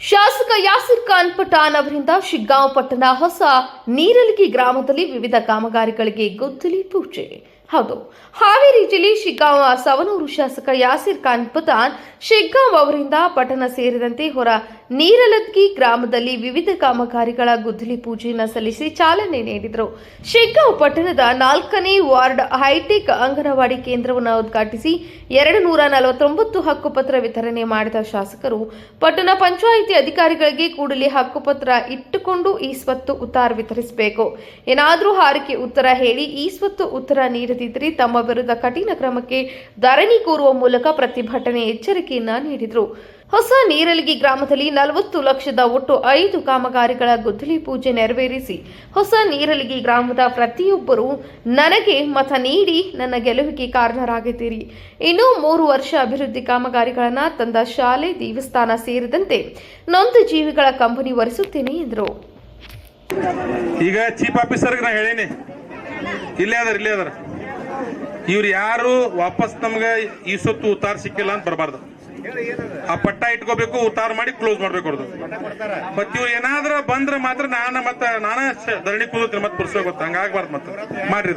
ಶಾಸಕ ಯಾಸಿರ್ ಖಾನ್ ಪಠಾನ್ ಅವರಿಂದ ಶಿಗ್ಗಾಂವ್ ಪಟ್ಟಣ ಹೊಸ ನೀರಲಗಿ ಗ್ರಾಮದಲ್ಲಿ ವಿವಿಧ ಕಾಮಗಾರಿಗಳಿಗೆ ಗುದ್ದಲಿ ಪೂಜೆ. ಹೌದು. ಹಾವೇರಿ ಜಿಲ್ಲೆ ಶಿಗ್ಗಾಂವ ಸವನೂರು ಶಾಸಕ ಯಾಸಿರ್ ಖಾನ್ ಪುತಾನ್ ಶಿಗ್ಗಾಂವ್ ಅವರಿಂದ ಪಟ್ಟಣ ಸೇರಿದಂತೆ ಹೊರ ನೀರಲದ್ಗಿ ಗ್ರಾಮದಲ್ಲಿ ವಿವಿಧ ಕಾಮಗಾರಿಗಳ ಗುದ್ದಲಿ ಪೂಜೆಯನ್ನು ಸಲ್ಲಿಸಿ ಚಾಲನೆ ನೀಡಿದರು. ಶಿಗ್ಗಾಂವ್ ಪಟ್ಟಣದ ನಾಲ್ಕನೇ ವಾರ್ಡ್ ಹೈಟೆಕ್ ಅಂಗನವಾಡಿ ಕೇಂದ್ರವನ್ನು ಉದ್ಘಾಟಿಸಿ ಎರಡು ನೂರ ನಲವತ್ತೊಂಬತ್ತು ಹಕ್ಕುಪತ್ರ ವಿತರಣೆ ಮಾಡಿದ ಶಾಸಕರು, ಪಟ್ಟಣ ಪಂಚಾಯಿತಿ ಅಧಿಕಾರಿಗಳಿಗೆ ಕೂಡಲೇ ಹಕ್ಕುಪತ್ರ ಇಟ್ಟುಕೊಂಡು ಈ ಸ್ವತ್ತು ಉತ್ತಾರ ವಿತರಿಸಬೇಕು. ಏನಾದರೂ ಹಾರಿಕೆ ಉತ್ತರ ಹೇಳಿ ಈ ಸ್ವತ್ತು ಉತ್ತರ ನೀಡದಿದ್ದರೆ ತಮ್ಮ ವಿರುದ್ಧ ಕಠಿಣ ಕ್ರಮಕ್ಕೆ ಧರಣಿ ಕೋರುವ ಮೂಲಕ ಪ್ರತಿಭಟನೆ ಎಚ್ಚರಿಕೆಯನ್ನ ನೀಡಿದರು. ಹೊಸ ನೀರಲಗಿ ಗ್ರಾಮದಲ್ಲಿ ನಲವತ್ತು ಲಕ್ಷದ ಒಟ್ಟು ಐದು ಕಾಮಗಾರಿಗಳ ಗುದ್ದಲಿ ಪೂಜೆ ನೆರವೇರಿಸಿ ಹೊಸ ನೀರಲಗಿ ಗ್ರಾಮದ ಪ್ರತಿಯೊಬ್ಬರೂ ನನಗೆ ಮತ ನೀಡಿ ನನ್ನ ಗೆಲುವಿಗೆ ಕಾರಣರಾಗಿದ್ದೀರಿ. ಇನ್ನೂ ಮೂರು ವರ್ಷ ಅಭಿವೃದ್ಧಿ ಕಾಮಗಾರಿಗಳನ್ನು ತಂದ ಶಾಲೆ, ದೇವಸ್ಥಾನ ಸೇರಿದಂತೆ ನೊಂದ ಜೀವಿಗಳ ಕಂಪನಿ ಒರೆಸುತ್ತೇನೆ ಎಂದರು. ಈಗ ಚೀಫ್ ಆಫೀಸರ್ಗೆ ನಾ ಇಲ್ಲೇ ಅದರ, ಇಲ್ಲೇ ಅದಾರ. ಇವ್ರು ಯಾರು ವಾಪಸ್ ನಮ್ಗೆ ಈ ಸೊತ್ತು ಉತ್ತಾರ ಸಿಕ್ಕಿಲ್ಲ ಅಂತ ಬರಬಾರ್ದು. ಆ ಪಟ್ಟ ಇಟ್ಕೋಬೇಕು, ಉತ್ತಾರ ಮಾಡಿ ಕ್ಲೋಸ್ ಮಾಡ್ಬೇಕು ಅವ್ರದ್ದು ಮತ್ ಇವ್ರು ಏನಾದ್ರ ಬಂದ್ರೆ ಮಾತ್ರ ನಾನ ಮತ್ತ, ನಾನ ಧರಣಿ ಕೂದತ್ರಿ ಮತ್ತೆ ಬಿಡ್ಸ್ಬೇಕು ಹಂಗಾಗ್ಬಾರ್ದು ಮತ್ತೆ. ಮಾಡ್ರಿ